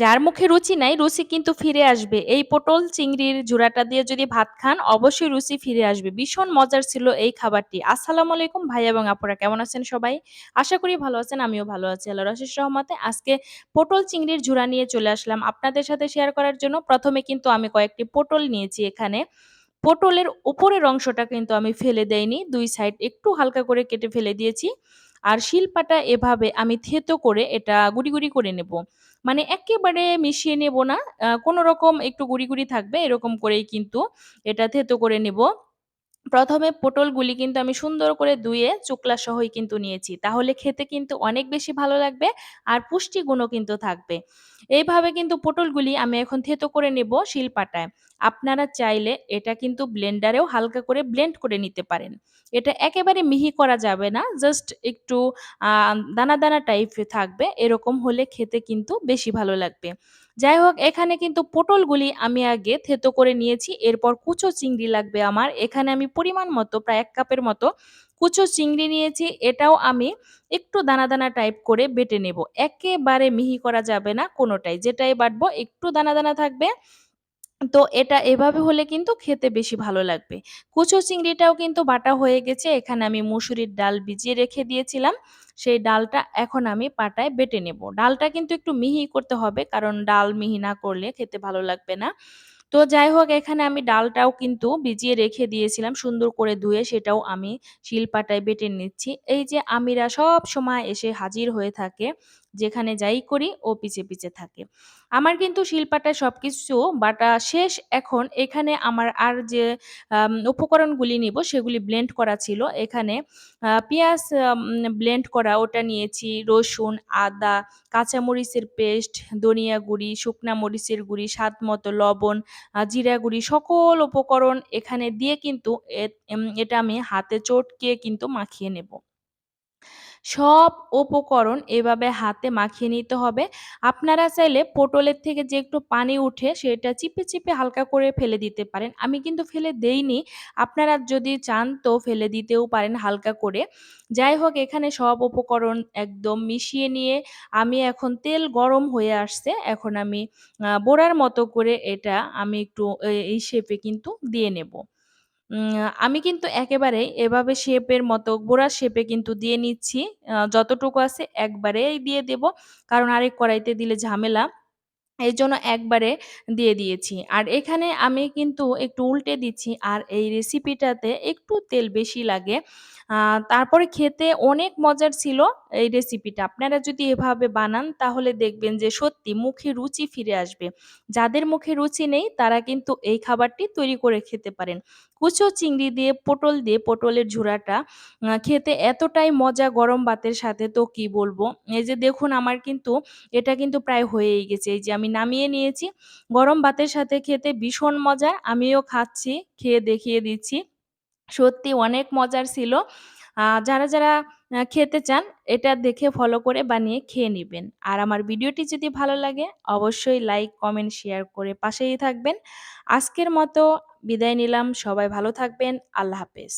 যার মুখে রুচি নাই, রুচি কিন্তু ফিরে আসবে। এই পটল চিংড়ির ঝুরাটা দিয়ে যদি ভাত খান, অবশ্যই রুচি ফিরে আসবে। ভীষণ মজার ছিল এই খাবারটি। আসসালামু আলাইকুম ভাই এবং আপুরা কেমন আছেন সবাই? আশা করি ভালো আছেন, আমিও ভালো আছি আল্লাহ অশেষ রহমতে। আজকে পটল চিংড়ির ঝুরা নিয়ে চলে আসলাম আপনাদের সাথে শেয়ার করার জন্য। প্রথমে কিন্তু আমি কয়েকটি পটল নিয়েছি এখানে। পটলের উপরের অংশটা কিন্তু আমি ফেলে দেইনি। দুই সাইড একটু হালকা করে কেটে ফেলে দিয়েছি। আর শিল্পাটা এভাবে আমি থেতো করে এটা গুড়ি গুড়ি করে নেব। মানে একেবারে মিশিয়ে নেব না। কোনো রকম একটু গুড়ি গুড়ি থাকবে এরকম করেই কিন্তু এটা থেতো করে নেব। প্রথমে পটলগুলি কিন্তু আমি সুন্দর করে ধুয়ে চোকলা সহই কিন্তু নিয়েছি। তাহলে খেতে কিন্তু অনেক বেশি ভালো লাগবে আর পুষ্টিগুণও কিন্তু থাকবে। এইভাবে কিন্তু পটলগুলি আমি এখন থেঁতো করে নেব শিলপাটায়। আপনারা চাইলে এটা কিন্তু ব্লেন্ডারেও হালকা করে ব্লেন্ড করে নিতে পারেন। এটা একেবারে মিহি করা যাবে না। জাস্ট একটু দানা, দানা টাইপের থাকবে। এরকম হলে খেতে কিন্তু বেশি ভালো লাগবে। যাই হোক এখানে কিন্তু পটলগুলি আমি আগে থেতো করে নিয়েছি। এরপর কুচো চিংড়ি লাগবে আমার। এখানে আমি পরিমাণ মতো প্রায় এক কাপের মতো কুচো চিংড়ি নিয়েছি। এটাও আমি একটু দানা, দানা টাইপ করে বেটে নেব। একেবারে মিহি করা যাবে না কোনোটাই যেটাই বাটবো একটু দানা, দানা থাকবে। তো এটা এভাবে হলে কিন্তু খেতে বেশি ভালো লাগবে। কুচো চিংড়িটাও কিন্তু বাটা হয়ে গেছে। এখানে আমি মুসুরির ডাল ভিজিয়ে রেখে দিয়েছিলাম। সেই ডালটা এখন আমি পাটায় বেটে নেব। ডালটা কিন্তু একটু মিহি করতে হবে কারণ ডাল মিহি না করলে খেতে ভালো লাগবে না। তো যাই হোক এখানে আমি ডালটাও কিন্তু ভিজিয়ে রেখে দিয়েছিলাম সুন্দর করে ধুয়ে সেটাও আমি শিলপাটায় বেটে নিচ্ছি। এই যে আমিরা সব সময় এসে হাজির হয়ে থাকে। যেখানে যাই করি ও পিছে, পিছে থাকে। আমার কিন্তু শিলপাটায় সবকিছু বাটা শেষ এখন এখানে আমার আর যে উপকরণগুলি নিব সেগুলি ব্লেন্ড করা ছিল। এখানে পেঁয়াজ ব্লেন্ড করা ওটা নিয়েছি, রসুন, আদা, কাঁচামরিচের পেস্ট, ধনিয়া গুঁড়ি, শুকনা মরিচের গুঁড়ি, স্বাদ মতো লবণ, জিরা গুঁড়ি সকল উপকরণ এখানে দিয়ে কিন্তু এটা আমি হাতে চটকে কিন্তু মাখিয়ে নেব। সব উপকরণ এভাবে হাতে মাখিয়ে নিতে হবে। আপনারা চাইলে পটলের থেকে যে একটু পানি উঠে সেটা চিপে, চিপে হালকা করে ফেলে দিতে পারেন। আমি কিন্তু ফেলে দেইনি। আপনারা যদি চান তো ফেলে দিতেও পারেন হালকা করে। যাই হোক এখানে সব উপকরণ একদম মিশিয়ে নিয়ে আমি এখন তেল গরম হয়ে আসছে। এখন আমি বোড়ার মতো করে এটা আমি একটু এই শেপে কিন্তু দিয়ে নেব। আমি কিন্তু একেবারে এভাবে শেপের মতো, গোড়া শেপে কিন্তু দিয়ে নিচ্ছি। যতটুকু আছে একবারেই দিয়ে দেব। কারণ আরেক কড়াইতে দিলে ঝামেলা। এজন্য একবারে দিয়ে দিয়েছি। আর এখানে আমি কিন্তু একটু উল্টে দিচ্ছি, আর এই রেসিপিটাতে একটু তেল বেশি লাগে। তারপরে খেতে অনেক মজার ছিল এই রেসিপিটা। আপনারা যদি এভাবে বানান, তাহলে দেখবেন যে সত্যি মুখে রুচি ফিরে আসবে। যাদের মুখে রুচি নেই, তারা কিন্তু এই খাবারটি তৈরি করে খেতে পারেন। কুচো চিংড়ি দিয়ে, পটল দিয়ে, পটলের ঝুরাটা খেতে এতটাই মজা গরম ভাতের সাথে তো কি বলব। এই যে দেখুন, আমার কিন্তু এটা কিন্তু প্রায় হয়েই গেছে। এই যে আমি নামিয়ে নিয়েছি। গরম ভাতের সাথে খেতে ভীষণ মজা। আমিও খাচ্ছি, খেয়ে দেখিয়ে দিচ্ছি। সত্যি অনেক মজার ছিল। যারা, যারা খেতে চান এটা দেখে ফলো করে বানিয়ে খেয়ে নেবেন আর আমার ভিডিওটি যদি ভালো লাগে অবশ্যই লাইক, কমেন্ট, শেয়ার করে পাশেই থাকবেন। আজকের মতো বিদায় নিলাম। সবাই ভালো থাকবেন। আল্লাহ হাফেজ।